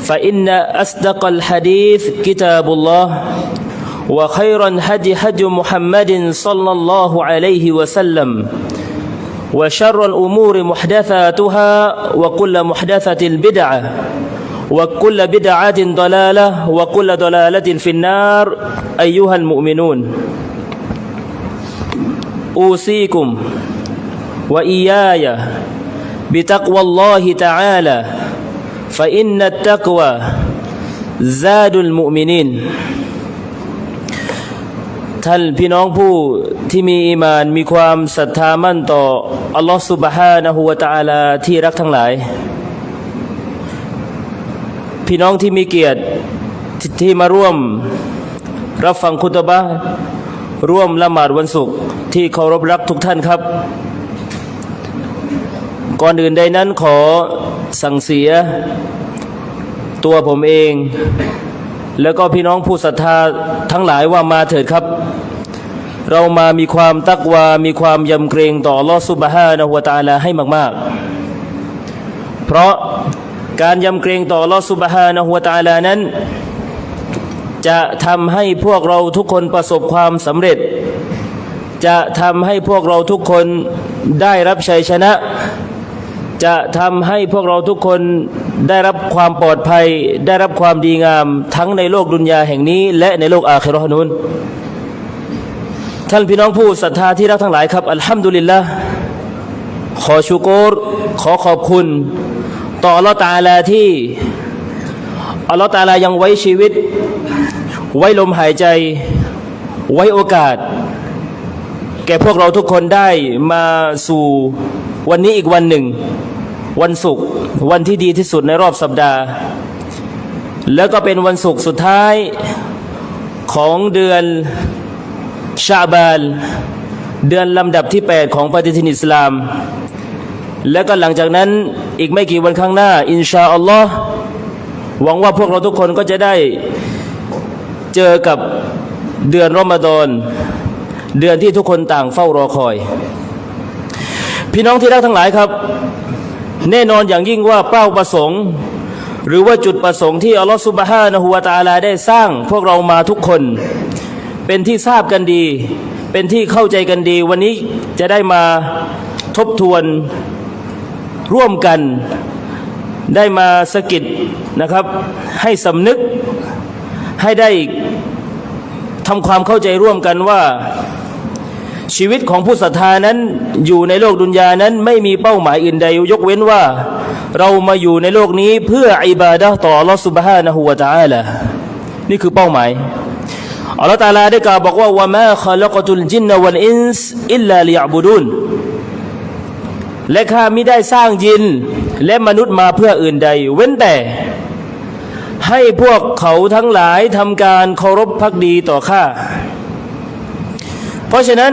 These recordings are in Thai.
فإن أصدق الحديث كتاب الله وخيرا هدي هدي محمد صلى الله عليه وسلم وشر الأمور محدثاتها وكل محدثة بدعة وكل بدعة ضلالة وكل ضلالة في النار. أيها المؤمنون أوصيكم وإياي بتقوى الله تعالى. فإن التقوى زاد المؤمنين ท่านพี่น้องผู้ที่มีอีมานมีความศรัทธามั่นต่ออัลลอฮฺสุบฮานะฮูวะตะอาลาที่รักทั้งหลาย พี่น้องที่มีเกียรติทที่มาร่วมรับฟังคุตบะห์ร่วมละหมาดวันศุกร์ที่เคารพรักทุกท่านครับ ก่อนอื่นใดนั้นขอสั่งเสีย ตัวผมเอง แล้วก็พี่น้องผู้ศรัทธาทั้งหลายว่ามาเถิดครับ เรามามีความตักวา มีความยำเกรงต่อลอสุบฮานะฮุวตาลาให้มากๆ เพราะการยำเกรงต่อลอสุบฮานะฮุวตาลานั้น จะทำให้พวกเราทุกคนประสบความสำเร็จ จะทำให้พวกเราทุกคนได้รับชัยชนะ จะทำให้พวกเราทุกคน ได้รับความปลอดภัย ได้รับความดีงามทั้งในโลกดุนยาแห่งนี้ และในโลกอาคิราห์นู้นท่านพี่น้องผู้ศรัทธาที่รักทั้งหลายครับ อัลฮัมดุลิลละขอชูโกรขอขอบคุณ ต่ออัลลอฮฺตาลาที่อัลลอฮฺตาลายังไว้ชีวิต ไว้ลมหายใจ ไว้โอกาส แก่พวกเราทุกคนได้มาสู่วันนี้อีกวันหนึ่ง วันศุกร์วันที่ดีที่สุดในรอบสัปดาห์ แล้วก็เป็นวันศุกร์สุดท้ายของเดือนชาบานเดือนลำดับที่ 8 ของปฏิทินอิสลาม แล้วก็หลังจากนั้นอีกไม่กี่วันข้างหน้า อินชาอัลลอฮ์หวังว่าพวกเราทุกคนก็จะได้เจอกับเดือนรอมฎอนเดือนที่ทุกคนต่างเฝ้ารอคอย พี่น้องที่รักทั้งหลายครับ แน่นอนอย่างยิ่งว่าเป้าประสงค์ หรือว่าจุดประสงค์ที่อัลลอฮฺสุบฮานะฮูวาตาลาได้สร้างพวกเรามาทุกคน เป็นที่ทราบกันดี เป็นที่เข้าใจกันดี วันนี้จะได้มาทบทวนร่วมกัน ได้มาสะกิดนะครับ ให้สำนึกให้ได้ทำความเข้าใจร่วมกันว่า ชีวิตของผู้ศรัทธานั้นอยู่ในโลกดุนยานั้นไม่มีเป้าหมายอื่นใด ยกเว้นว่า เรามาอยู่ในโลกนี้เพื่ออิบาดะต่อลอสุบฮานะฮูวะตะอาลานี่คือเป้าหมายอัลลอฮฺตาลาได้กล่าวบอกว่าวะมาขลักตุลจินนวัลอินส์อิลลาลิยบุดุนและข้าไมิได้สร้างยิน และมนุษย์มาเพื่ออื่นใด เว้นแต่ ให้พวกเขาทั้งหลายทำการเคารพพักดีต่อข้า เพราะฉะนั้น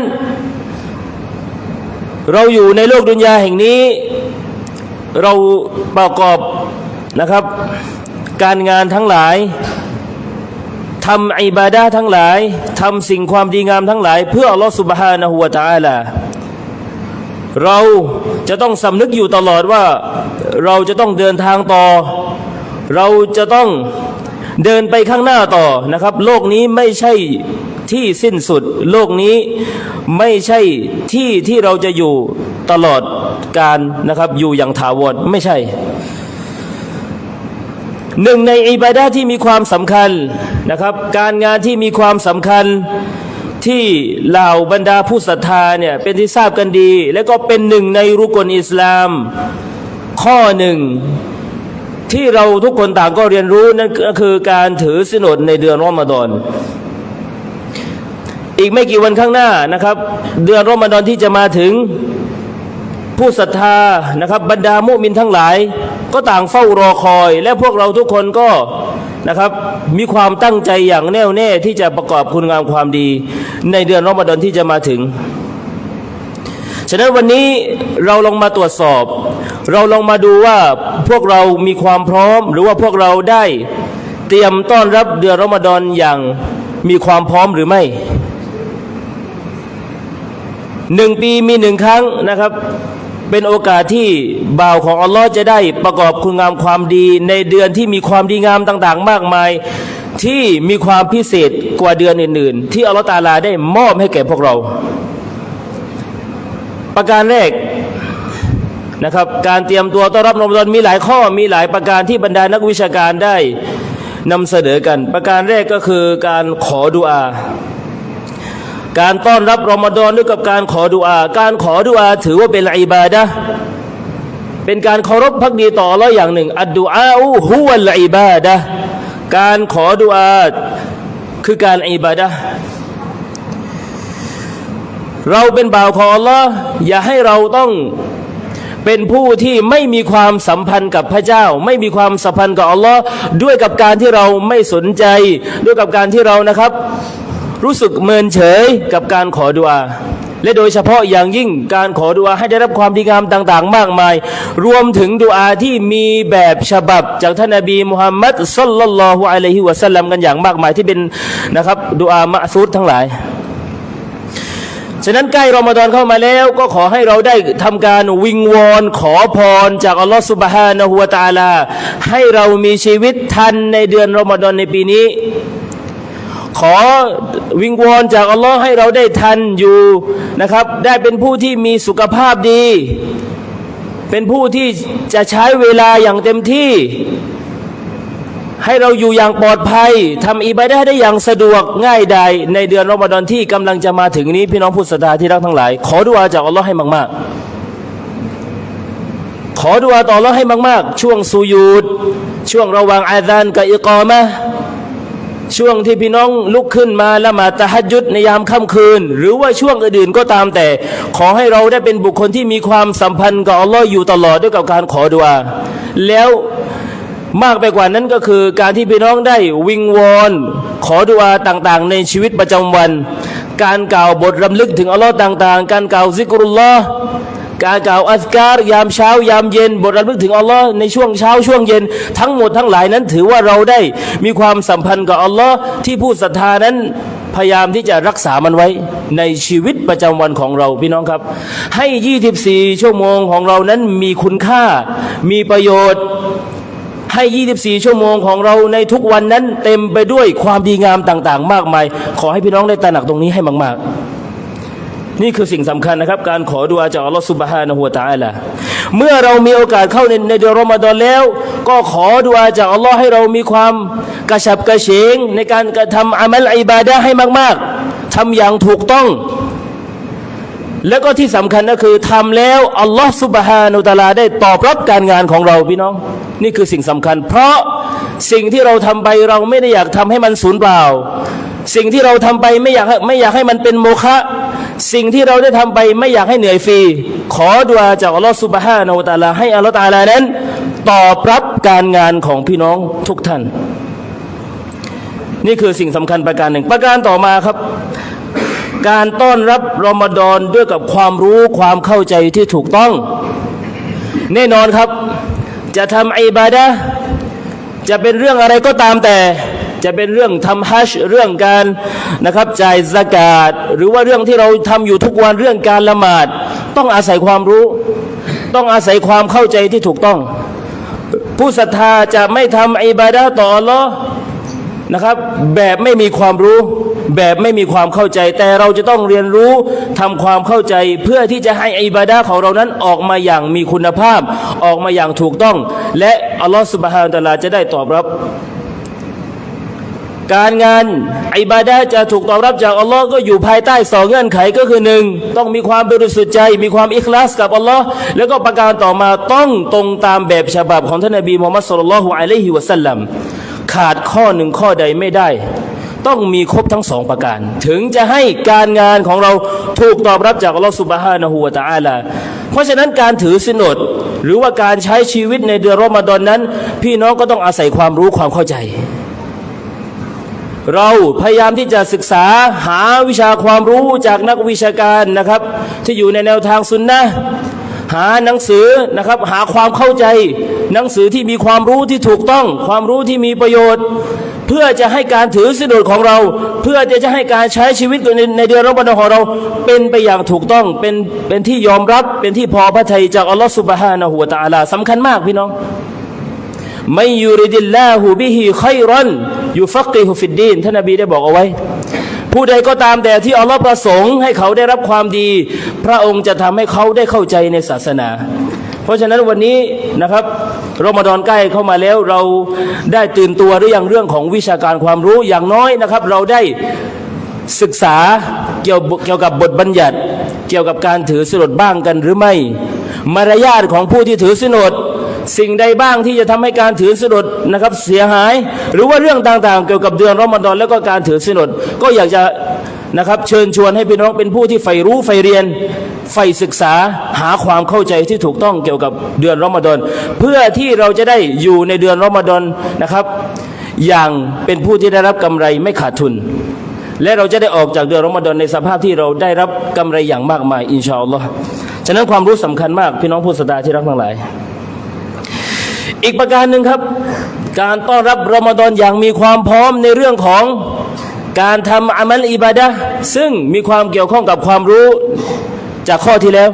เราอยู่ในโลกดุนยาแห่งนี้ เราประกอบนะครับ การงานทั้งหลายทำอิบาดาทั้งหลายทำสิ่งความดีงามทั้งหลาย เพื่ออัลลอฮฺสุบฮานะฮูวะตะอาลาเราจะต้องสำนึกอยู่ตลอดว่า เราจะต้องเดินทางต่อ เราจะต้อง เดินไปข้างหน้าต่อนะครับ โลกนี้ไม่ใช่ที่สิ้นสุด โลกนี้ไม่ใช่ที่ที่เราจะอยู่ตลอดการนะครับ อยู่อย่างถาวรไม่ใช่ หนึ่งในอิบาดาที่มีความสำคัญนะครับ การงานที่มีความสำคัญที่เหล่าบรรดาผู้ศรัทธาเนี่ยเป็นที่ทราบกันดี และก็เป็นหนึ่งในรุกลอิสลาม ข้อหนึ่ง ที่เราทุกคนต่างก็เรียนรู้นั่นก็คือการถือสินอดในเดือนรอมฎอนอีกไม่กี่วันข้างหน้านะครับ เดือนรอมฎอนที่จะมาถึงผู้ศรัทธานะครับ บรรดามุมินทั้งหลาย ก็ต่างเฝ้ารอคอย และพวกเราทุกคนก็นะครับ มีความตั้งใจอย่างแน่วแน่ที่จะประกอบคุณงามความดี ในเดือนรอมฎอนที่จะมาถึง ฉะนั้นวันนี้เราลองมาตรวจสอบ เราลองมาดูว่าพวกเรามีความพร้อม หรือว่าพวกเราได้เตรียมต้อนรับเดือนรอมฎอนอย่างมีความพร้อมหรือไม่หนึ่งปีมีหนึ่งครั้งนะครับ เป็นโอกาสที่บ่าวของอัลลอฮ์จะได้ประกอบคุณงามความดีในเดือนที่มีความดีงามต่างๆ มากมาย ที่มีความพิเศษกว่าเดือนอื่น ๆ ที่อัลลอฮ์ตาลาได้มอบให้แก่พวกเรา ประการแรก นะครับการเตรียมตัวต้อนรับรอมฎอนมีหลายข้อมีหลายประการที่บรรดานักวิชาการได้นำเสนอกัน ประการแรกก็คือการขอดุอาการต้อนรับรอมฎอนด้วยกับการขอดุอาการขอดุอาถือว่าเป็นอิบาดะเป็นการเคารพพักดีต่ออัลลอฮ์อย่างหนึ่ง อัดดุอาอูฮุวัลอิบาดะการขอดุอาคือการอิบาดะเราเป็นบ่าวของอัลลอฮ์อย่าให้เราต้อง เป็นผู้ที่ไม่มีความสัมพันธ์กับพระเจ้า ไม่มีความสัมพันธ์กับอัลลอฮ์ด้วยกับการที่เราไม่สนใจ ด้วยกับการที่เรานะครับ รู้สึกเมินเฉยกับการขอดุอาและโดยเฉพาะอย่างยิ่งการขอดุอาให้ได้รับความดีงามต่าง ๆ มากมาย รวมถึงดุอาที่มีแบบฉบับจากท่านนบีมุฮัมมัดสัลลัลลอฮุอะลัยฮิวะสัลลัมกันอย่างมากมายที่เป็นนะครับดุอามะซูดทั้งหลาย ฉะนั้นใกล้รอมฎอนเข้ามาแล้ว ก็ขอให้เราได้ทำการวิงวอนขอพรจากอัลลอฮฺสุบฮานะฮูวะตาลา ให้เรามีชีวิตทันในเดือนรอมฎอนในปีนี้ ขอวิงวอนจากอัลลอฮ์ให้เราได้ทันอยู่นะครับ ได้เป็นผู้ที่มีสุขภาพดี เป็นผู้ที่จะใช้เวลาอย่างเต็มที่ ให้เราอยู่อย่างปลอดภัยทำอิบาดะห์ได้อย่างสะดวกง่ายดายในเดือนรอมฎอนที่กำลังจะมาถึงนี้พี่น้องผู้ศรัทธาที่รักทั้งหลาย ขอดุอาจากอัลลอฮ์ให้มากๆ ขอดุอาต่ออัลลอฮ์ให้มาก ๆ ช่วงสุยูดช่วงระหว่างอาซานกับอิกอมะช่วงที่พี่น้องลุกขึ้นมาละหมาดตะฮัดยุดในยามค่ำคืน หรือว่าช่วงอื่นๆก็ตามแต่ ขอให้เราได้เป็นบุคคลที่มีความสัมพันธ์กับอัลลอฮ์อยู่ตลอดด้วยกับการขอดุอาแล้ว มากไปกว่านั้นก็คือการที่พี่น้องได้วิงวอนขอดุอาต่างๆ ในชีวิตประจำวัน การกล่าวบทรำลึกถึงอัลลอฮ์ต่างๆ การกล่าวซิกรุลลอฮ์การกล่าวอัสการยามเช้ายามเย็น บทระลึกถึงอัลลอฮ์ในช่วงเช้าช่วงเย็น ทั้งหมดทั้งหลายนั้นถือว่าเราได้มีความสัมพันธ์กับอัลลอฮ์ที่ผู้ศรัทธานั้นพยายามที่จะรักษามันไว้ในชีวิตประจำวันของเราพี่น้องครับ ให้ 24 ชั่วโมงของเรานั้นมีคุณค่า มีประโยชน์ ให้ 24 ชั่วโมงของเราในทุกวันนั้นเต็มไปด้วยความดีงามต่าง ๆ มากมาย ขอให้พี่น้องได้ตระหนักตรงนี้ให้มาก ๆ นี่คือสิ่งสำคัญนะครับ การขอดุอาจากอัลลอฮฺสุบฮานะฮูวตะอาลาเมื่อเรามีโอกาสเข้าในในเดือนรอมฎอนแล้ว ก็ขอดุอาจากอัลลอฮ์ให้เรามีความกระฉับกระเฉงในการกระทำอามัลอิบาดะให้มาก ๆทำอย่างถูกต้อง แล้วก็ที่สำคัญก็คือทำแล้วอัลลอฮ์สุบฮานุตะอาลาได้ตอบรับการงานของเราพี่น้อง นี่คือสิ่งสำคัญ เพราะสิ่งที่เราทำไปเราไม่ได้อยากทำให้มันสูญเปล่า สิ่งที่เราทำไปไม่อยากให้ไม่อยากให้มันเป็นโมฆะสิ่งที่เราได้ทำไปไม่อยากให้เหนื่อยฟรี ขอดุอาจากอัลลอฮ์สุบฮานาอัลตะอาลาให้อัลลอฮ์ตะอาลานั้น ตอบรับการงานของพี่น้องทุกท่าน นี่คือสิ่งสำคัญประการหนึ่ง ประการต่อมาครับ การต้อนรับรอมฎอนด้วยกับความรู้ความเข้าใจที่ถูกต้อง แน่นอนครับ จะทำอิบาดะจะเป็นเรื่องอะไรก็ตามแต่ จะเป็นเรื่องทำฮัจญ์เรื่องการนะครับจ่ายสกาดหรือว่าเรื่องที่เราทำอยู่ทุกวันเรื่องการละหมาด ต้องอาศัยความรู้ ต้องอาศัยความเข้าใจที่ถูกต้อง ผู้ศรัทธาจะไม่ทำอิบาดะต่ออัลลอฮ์ นะครับแบบไม่มีความรู้ แบบไม่มีความเข้าใจ แต่เราจะต้องเรียนรู้ทำความเข้าใจเพื่อที่จะให้อิบาดะห์ของเรานั้นออกมาอย่างมีคุณภาพ ออกมาอย่างถูกต้อง และอัลลอฮฺสุบฮานตะลาจะได้ตอบรับ การงานอิบาดะห์จะถูกตอบรับจากอัลลอฮ์ก็อยู่ภายใต้สองเงื่อนไขก็คือหนึ่งต้องมีความบริสุทธิ์ใจ มีความอิคลาสกับอัลลอฮ์แล้วก็ประการต่อมาต้องตรงตามแบบฉบับของท่านนบีมุฮัมมัดสุลลัลฮุอะลัยฮิวะสัลลัม ขาดข้อหนึ่งข้อใดไม่ได้ ต้องมีครบทั้งสองประการ ถึงจะให้การงานของเราถูกตอบรับจากอัลลอฮ์สุบฮานะฮูวะตะอาลาเพราะฉะนั้นการถือสินอดหรือว่าการใช้ชีวิตในเดือนรอมฎอนนั้น พี่น้องก็ต้องอาศัยความรู้ความเข้าใจ เราพยายามที่จะศึกษาหาวิชาความรู้จากนักวิชาการนะครับ ที่อยู่ในแนวทางสุนนะ หาหนังสือนะครับ หาความเข้าใจ หนังสือที่มีความรู้ที่ถูกต้อง ความรู้ที่มีประโยชน์ เพื่อจะให้การถือสินอดของเรา เพื่อจะจะให้การใช้ชีวิตในในเดือนรอมฎอนของเราเป็นไปอย่างถูกต้องเป็นเป็นที่ยอมรับเป็นที่พอพระทัยจากอัลลอฮฺสุบฮานะฮูวะตะอาลาสำคัญมากพี่น้องไม่ยูริดิลลาหูบิฮิไครันยูฟักกิฮุฟิดดีนท่านนบีได้บอกเอาไว้ ผู้ใดก็ตามแต่ที่อัลลอฮ์ประสงค์ให้เขาได้รับความดี พระองค์จะทำให้เขาได้เข้าใจในศาสนา เพราะฉะนั้นวันนี้นะครับรอมฎอนใกล้เข้ามาแล้วเราได้ตื่นตัวหรือยังเรื่องของวิชาการความรู้อย่างน้อยนะครับ เราได้ศึกษาเกี่ยวเกี่ยวกับบทบัญญัติ เกี่ยวกับการถือสนดบ้างกันหรือไม่ มารยาทของผู้ที่ถือสนด สิ่งใดบ้างที่จะทำให้การถือสินอดนะครับเสียหาย หรือว่าเรื่องต่างๆ เกี่ยวกับเดือนรอมฎอนแล้วก็การถือสินอดก็อยากจะนะครับเชิญชวนให้พี่น้องเป็นผู้ที่ใฝ่รู้ใฝ่เรียนใฝ่ศึกษาหาความเข้าใจที่ถูกต้องเกี่ยวกับเดือนรอมฎอนเพื่อที่เราจะได้อยู่ในเดือนรอมฎอนนะครับ อย่างเป็นผู้ที่ได้รับกำไรไม่ขาดทุน และเราจะได้ออกจากเดือนรอมฎอนในสภาพที่เราได้รับกำไรอย่างมากมายอินชาอัลลอฮ์ฉะนั้นความรู้สำคัญมากพี่น้องผู้ศรัทธาที่รักทั้งหลาย อีกประการหนึ่งครับ การต้อนรับรอมฎอนอย่างมีความพร้อมในเรื่องของการทำอามัลอิบาดะซึ่งมีความเกี่ยวข้องกับความรู้จากข้อที่แล้ว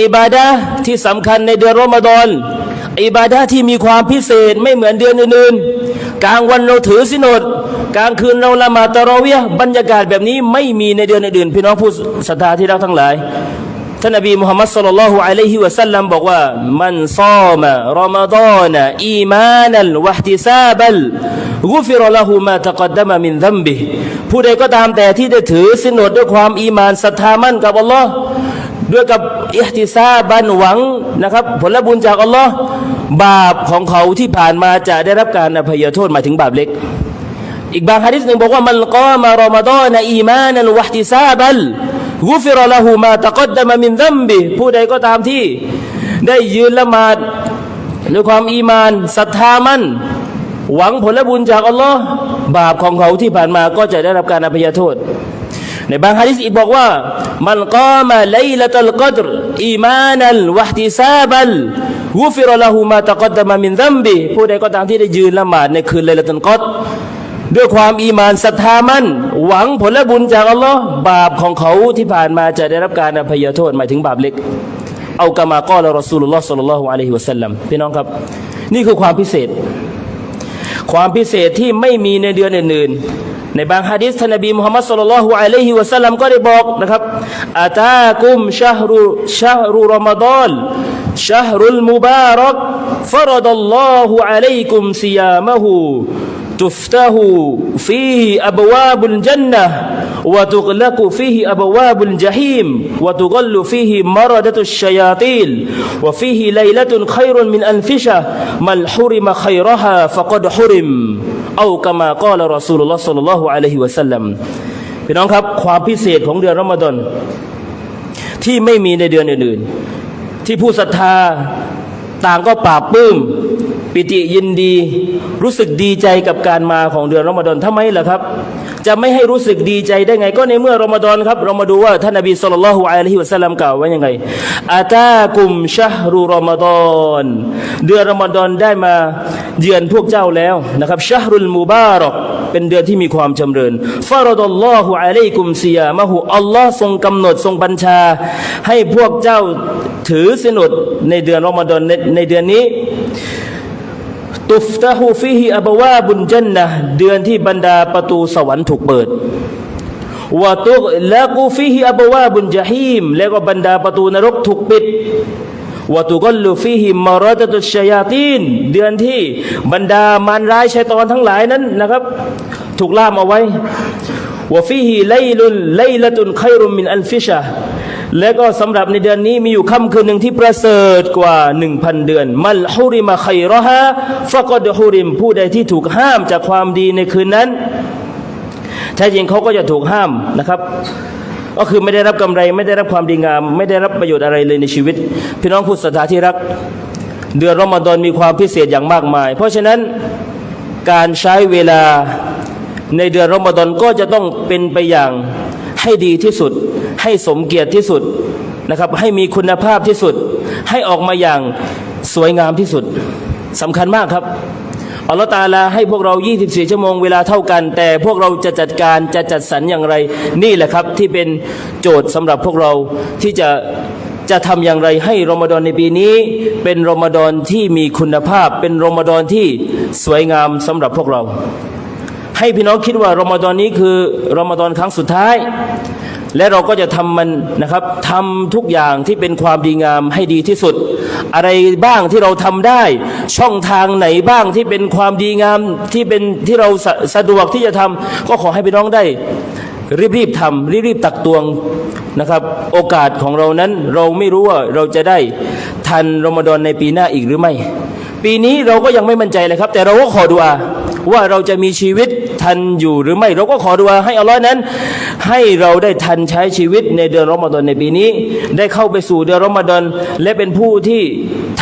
อิบาดะที่สำคัญในเดือนรอมฎอนอิบาดะที่มีความพิเศษไม่เหมือนเดือนอื่นๆกลางวันเราถือสินอดกลางคืนเราละหมาดตะราะเวียบรรยากาศแบบนี้ไม่มีในเดือนอื่นๆพี่น้องผู้ศรัทธาที่รักทั้งหลาย ท่านนบีมุฮัมมัดสุลลัลลอฮุอะลัยฮิวะสัลลัมบอกว่ามันซามะรอมฎอนอีมานัลวะห์ติซาบัลกุฟิรละหูมาตะกัดดมะมินซัมบิผู้ใดก็ตามแต่ที่ได้ถือสินอดด้วยความอีมานศรัทธามั่นกับอัลลอฮ์ด้วยกับอิหติซาบันหวังนะครับ ผลบุญจากอัลลอฮ์บาปของเขาที่ผ่านมาจะได้รับการอภัยโทษหมายถึงบาปเล็ก อีกบางฮะดิษหนึ่งบอกว่ามันกามารอมฎอนอีมานันวะห์ติซาบัล กุฟิรละหูมาตะกดดมะมินซัมบิผู้ใดก็ตามที่ ได้ยืนละหมาดด้วยความอีมานศรัทธามั่นหวังผลบุญจากอัลลอฮ์บาปของเขาที่ผ่านมาก็จะได้รับการอภัยโทษ ในบางฮะดิษอีกบอกว่า มันกามาไลละตัลกัดรอีมานัลวะห์ติซาบัลกุฟิรละหูมาตะกดดมะมินซัมบิผู้ใดก็ตามที่ได้ยืนละหมาดในคืนไลละตัลกัดร ด้วยความอีมานศรัทธามั่น หวังผลบุญจากอัลลอฮ์บาปของเขาที่ผ่านมาจะได้รับการอภัยโทษหมายถึงบาปเล็ก เอากามาก้อละรอซูลุลลอฮ์สัลลัลลอฮุอะลัยฮิวะสัลลัมพี่น้องครับ นี่คือความพิเศษ ความพิเศษที่ไม่มีในเดือนอื่นๆในบางฮะดิษท่านนบีมุฮัมมัดสุลลัลฮุอะลัยฮิวะสัลลัมก็ได้บอกนะครับอาตากุมชะฮรุชะฮรุรอมฎอนชะฮรุลมุบารักฟรดัลลอฮุอะลัยกุมซิยาม tuftahu fihi abwabul jannah wa tughlaqu fihi abwabul jahim wa tughallu fihi maradatush syayatin wa fihi lailatun khairun min anfisha man hurima khairaha faqad hurim au kama qala Rasulullah sallallahu alaihi วะสัลลัมพี่น้องครับความพิเศษของเดือนรอมฎอนที่ไม่มีในเดือนอื่นๆ ที่ผู้ศรัทธาต่างก็ปราบปื้ม ปิติยินดี รู้สึกดีใจกับการมาของเดือนรอมฎอนทำไมล่ะครับ จะไม่ให้รู้สึกดีใจได้ไง ก็ในเมื่อรอมฎอนครับเรามาดูว่าท่านนบีสุลต่านละฮุอะลัยฮิวะสัลลัมกล่าวว่ายังไงอาตากุมชะฮรุรอมฎอนเดือนรอมฎอนได้มาเยือนพวกเจ้าแล้วนะครับชะฮรุลมุบารักเป็นเดือนที่มีความจำเริญฟารดัลลอฮุอะลัยกุมซิยามะฮูอัลลอฮ์ทรงกำหนดทรงบัญชา ให้พวกเจ้าถือสนอดในเดือนรอมฎอนในในเดือนนี้ ตุฟตะฮูฟิฮิอับวาบุนจันนะเดือนที่บรรดาประตูสวรรค์ถูกเปิดวะตุกละกูฟิฮิอับวาบุนจฮีมแล้วก็บรรดาประตูนรกถูกปิดวะตุกลลุฟิฮิมารอดตุชยาตีนเดือนที่บรรดามารร้ายชัยตอนทั้งหลายนั้นนะครับ ถูกล่ามเอาไว้วะฟิฮิไลลุนไลละตุนไครุมินอัลฟิชะ และก็สำหรับในเดือนนี้มีอยู่ค่ำคืนหนึ่งที่ประเสริฐกว่าหนึ่งพันเดือน มัลฮุริมาไครอฮะฟะกอดฮุริม ผู้ใดที่ถูกห้ามจากความดีในคืนนั้นแท้จริงเขาก็จะถูกห้ามนะครับก็คือไม่ได้รับกำไรไม่ได้รับความดีงาม ไม่ได้รับประโยชน์อะไรเลยในชีวิต พี่น้องผู้ศรัทธาที่รัก เดือนรอมฎอนมีความพิเศษอย่างมากมาย เพราะฉะนั้นการใช้เวลาในเดือนรอมฎอนก็จะต้องเป็นไปอย่างให้ดีที่สุด ให้สมเกียรติที่สุดนะครับให้มีคุณภาพที่สุด ให้ออกมาอย่างสวยงามที่สุดสำคัญมากครับอัลลอฮฺตาลาให้พวกเรา 24 ชั่วโมงเวลาเท่ากัน แต่พวกเราจะจัดการจะจัดสรรอย่างไร นี่แหละครับที่เป็นโจทย์สำหรับพวกเราที่จะจะทำอย่างไรให้รอมฎอนในปีนี้ เป็นรอมฎอนที่มีคุณภาพ เป็นรอมฎอนที่สวยงามสำหรับพวกเรา ให้พี่น้องคิดว่ารอมฎอนนี้คือรอมฎอนครั้งสุดท้าย และเราก็จะทำมันนะครับทำทุกอย่างที่เป็นความดีงามให้ดีที่สุด อะไรบ้างที่เราทำได้ ช่องทางไหนบ้างที่เป็นความดีงามที่เป็นที่เราสะสะดวกที่จะทำก็ขอให้พี่น้องได้รีบๆทำรีบๆตักตวงนะครับ โอกาสของเรานั้นเราไม่รู้ว่าเราจะได้ทันรอมฎอนในปีหน้าอีกหรือไม่ ปีนี้เราก็ยังไม่มั่นใจเลยครับ แต่เราก็ขอดุอาว่าเราจะมีชีวิต ทันอยู่หรือไม่ เราก็ขอดุอาให้อัลลอฮ์นั้น ให้เราได้ทันใช้ชีวิตในเดือนรอมฎอนในปีนี้ ได้เข้าไปสู่เดือนรอมฎอนและเป็นผู้ที่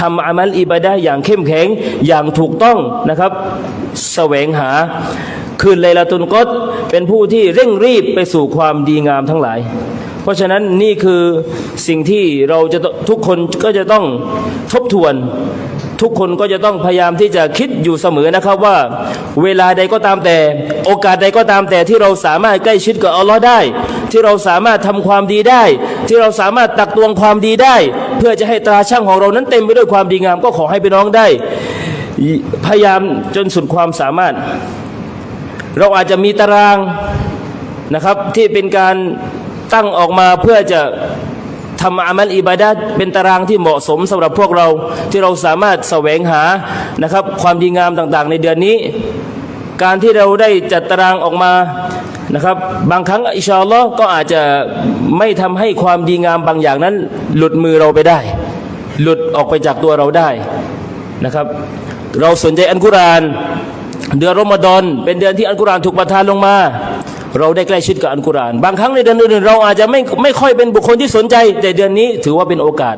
ทำอามัลอิบาดะอย่างเข้มแข็งอย่างถูกต้องนะครับแสวงหาคืนไลลาตุนกอดเป็นผู้ที่เร่งรีบไปสู่ความดีงามทั้งหลาย เพราะฉะนั้นนี่คือสิ่งที่เราจะทุกคนก็จะต้องทบทวน ทุกคนก็จะต้องพยายามที่จะคิดอยู่เสมอนะครับว่า เวลาใดก็ตามแต่ โอกาสใดก็ตามแต่ที่เราสามารถใกล้ชิดกับอัลลอฮ์ได้ ที่เราสามารถทำความดีได้ ที่เราสามารถตักตวงความดีได้ เพื่อจะให้ตราช่างของเรานั้นเต็มไปด้วยความดีงามก็ขอให้พี่น้องได้ พยายามจนสุดความสามารถ เราอาจจะมีตารางนะครับที่เป็นการตั้งออกมาเพื่อจะ ทำอามัลอิบาดะห์เป็นตารางที่เหมาะสมสำหรับพวกเราที่เราสามารถแสวงหานะครับ ความดีงามต่างๆ ในเดือนนี้ การที่เราได้จัดตารางออกมานะครับ บางครั้งอิชาอัลลอฮ์ก็อาจจะไม่ทำให้ความดีงามบางอย่างนั้น หลุดมือเราไปได้ หลุดออกไปจากตัวเราได้นะครับ เราสนใจอันกุราน เดือนรอมฎอนเป็นเดือนที่อัลกุรานถูกประทานลงมา เราได้ใกล้ชิดกับอัลกุรอาน บางครั้งในเดือนอื่นเราอาจจะไม่ไม่ค่อยเป็นบุคคลที่สนใจ แต่เดือนนี้ถือว่าเป็นโอกาส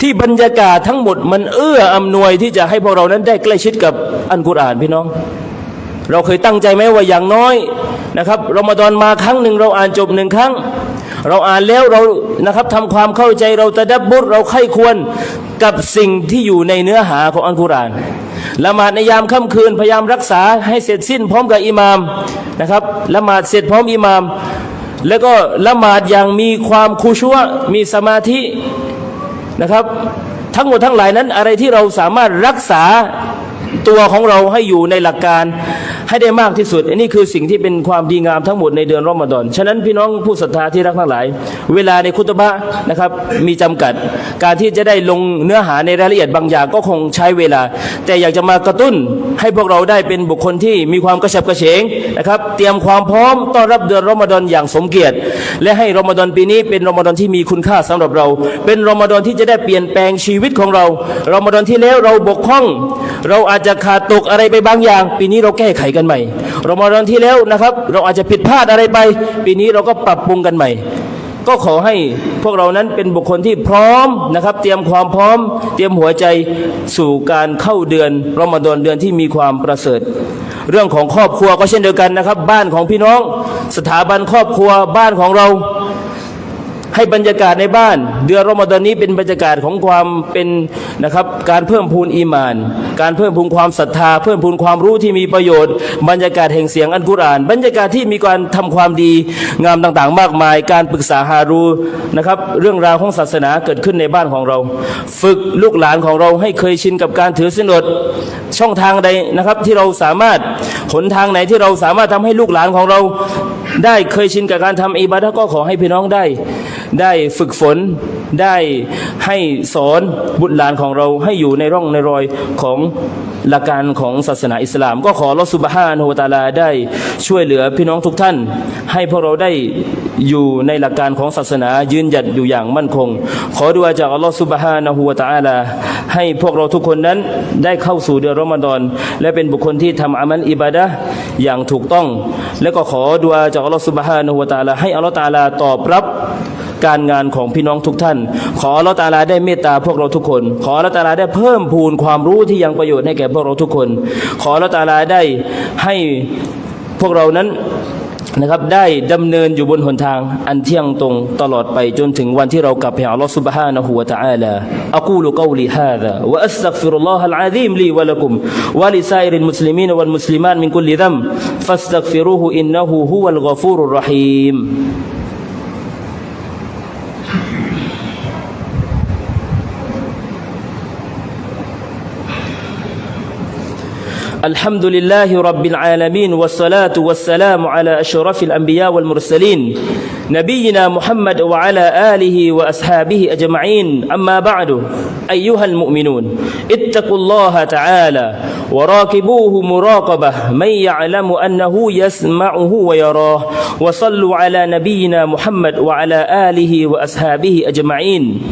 ที่บรรยากาศทั้งหมดมันเอื้ออำนวยที่จะให้พวกเรานั้นได้ใกล้ชิดกับอัลกุรอานพี่น้อง เราเคยตั้งใจไหมว่าอย่างน้อยนะครับรอมฎอนมาครั้งหนึ่งเราอ่านจบหนึ่งครั้ง เราอ่านแล้วเรานะครับทำความเข้าใจเราตะดับบุตรเราไข้ควรกับสิ่งที่อยู่ในเนื้อหาของอัลกุรอาน ละหมาดในยามค่ำคืนพยายามรักษาให้เสร็จสิ้นพร้อมกับอิหมามนะครับละหมาดเสร็จพร้อมอิหมาม แล้วก็ละหมาดอย่างมีความคูชัวมีสมาธินะครับ ทั้งหมดทั้งหลายนั้นอะไรที่เราสามารถรักษา ตัวของเราให้อยู่ในหลักการให้ได้มากที่สุดอันนี้คือสิ่งที่เป็นความดีงามทั้งหมดในเดือนรอมฎอนฉะนั้นพี่น้องผู้ศรัทธาที่รักทั้งหลาย เวลาในคุตบะนะครับมีจำกัด การที่จะได้ลงเนื้อหาในรายละเอียดบางอย่างก็คงใช้เวลา แต่อยากจะมากระตุ้นให้พวกเราได้เป็นบุคคลที่มีความกระฉับกระเฉงนะครับ เตรียมความพร้อมต้อนรับเดือนรอมฎอนอย่างสมเกียรติ และให้รอมฎอนปีนี้เป็นรอมฎอนที่มีคุณค่าสำหรับเรา เป็นรอมฎอนที่จะได้เปลี่ยนแปลงชีวิตของเรารอมฎอนที่แล้วเราบกพร่อง เราอาจจะขาดตกอะไรไปบางอย่าง ปีนี้เราแก้ไขกันใหม่รอมฎอนที่แล้วนะครับ เราอาจจะผิดพลาดอะไรไป ปีนี้เราก็ปรับปรุงกันใหม่ ก็ขอให้พวกเรานั้นเป็นบุคคลที่พร้อมนะครับ เตรียมความพร้อม เตรียมหัวใจสู่การเข้าเดือนรอมฎอนเดือนที่มีความประเสริฐเรื่องของครอบครัวก็เช่นเดียวกันนะครับ บ้านของพี่น้อง สถาบันครอบครัวบ้านของเรา ให้บรรยากาศในบ้าน เดือนรอมฎอนนี้เป็นบรรยากาศของความเป็นนะครับการเพิ่มพูนอีมาน การเพิ่มพูนความศรัทธา เพิ่มพูนความรู้ที่มีประโยชน์ บรรยากาศแห่งเสียงอันกุรอาน บรรยากาศที่มีการทำความดีงามต่างๆ มากมาย การปรึกษาหารู้นะครับเรื่องราวของศาสนาเกิดขึ้นในบ้านของเรา ฝึกลูกหลานของเราให้เคยชินกับการถือศีลอดช่องทางใดนะครับที่เราสามารถหนทางไหนที่เราสามารถทำให้ลูกหลานของเรา ได้เคยชินกับการทำอิบาดะก็ขอให้พี่น้องได้ ได้ฝึกฝน ได้ให้สอนบุตรหลานของเราให้อยู่ในร่องในรอยของหลักการของศาสนาอิสลาม ก็ขอรอสุบฮานะฮูวตาลาได้ช่วยเหลือพี่น้องทุกท่าน ให้พวกเราได้อยู่ในหลักการของศาสนายืนหยัดอยู่อย่างมั่นคง ขอดุอาจากอัลลอฮฺสุบฮานะฮูวะตะอาลาให้พวกเราทุกคนนั้นได้เข้าสู่เดือนรอมฎอนและเป็นบุคคลที่ทำอามัลอิบาดะอย่างถูกต้อง และก็ขอดุอาจากอัลลอฮฺสุบฮานะฮูวะตะอาลาให้อัลลอฮฺตาลาตอบรับ การงานของพี่น้องทุกท่าน ขออัลลอฮฺตะอาลาได้เมตตาพวกเราทุกคน ขออัลลอฮฺตะอาลาได้เพิ่มพูนความรู้ที่ยังประโยชน์ให้แก่พวกเราทุกคน ขออัลลอฮฺตะอาลาได้ให้พวกเรานั้นนะครับได้ดำเนินอยู่บนหนทาง อันเที่ยงตรงตลอดไปจนถึงวันที่เรากลับไปหาอัลลอฮฺ سبحانه และ تعالى أقول قولي هذا وأستغفر الله العظيم لي ولكم ولسائر المسلمين والمسلمات من كل ذنب فاستغفروه إنه هو الغفور الرحيم الحمد لله رب العالمين والصلاة والسلام على أشرف الأنبياء والمرسلين نبينا محمد وعلى آله وأصحابه أجمعين أما بعد أيها المؤمنون اتقوا الله تعالى وراقبوه مراقبة من يعلم أنه يسمعه ويراه وصلوا على نبينا محمد وعلى آله وأصحابه أجمعين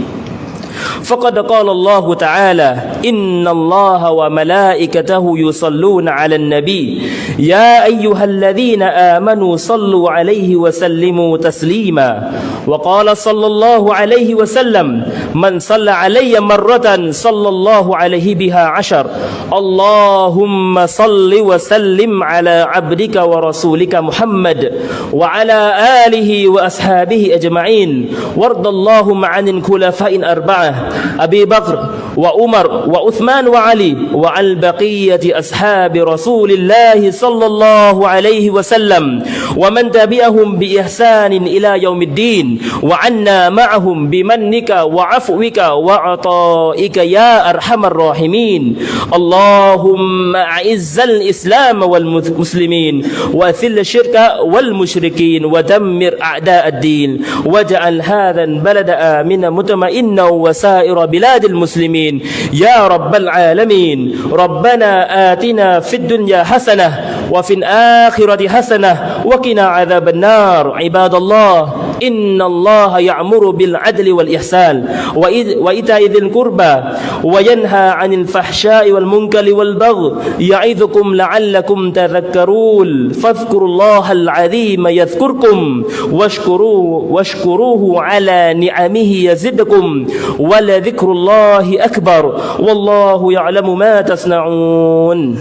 فقد قال الله تعالى إن الله وملائكته يصلون على النبي. يا أيها الذين آمنوا صلوا عليه وسلموا تسليما. وقال صلى الله عليه وسلم من صلى علي مرة صلى الله عليه بها عشر. اللهم صل وسلم على عبدك ورسولك محمد وعلى آله وأصحابه أجمعين. وارض اللهم عن الخلفاء الأربعة أبي بكر وعمر وعثمان وعلي وعن بقية أصحاب رسول الله صلى الله عليه وسلم ومن تبعهم بإحسان إلى يوم الدين وعنا معهم بمنك وعفوك وعطائك يا أرحم الراحمين اللهم أعز الإسلام والمسلمين وأذل الشرك والمشركين ودمر أعداء الدين واجعل هذا البلد آمنا مطمئنا وسائر بلاد المسلمين يا رب العالمين ربنا آتنا في الدنيا حسنة وفي الآخرة حسنة وقنا عذاب النار. عباد الله إن الله يعمر بالعدل والإحسان. وإيتاء ذي القربى وينهى عن الفحشاء والمنكر والبغي. يعظكم لعلكم تذكرون. فاذكروا الله العظيم يذكركم واشكروه واشكروه على نعمه يزدكم ولذكر الله أكبر. والله يعلم ما تصنعون.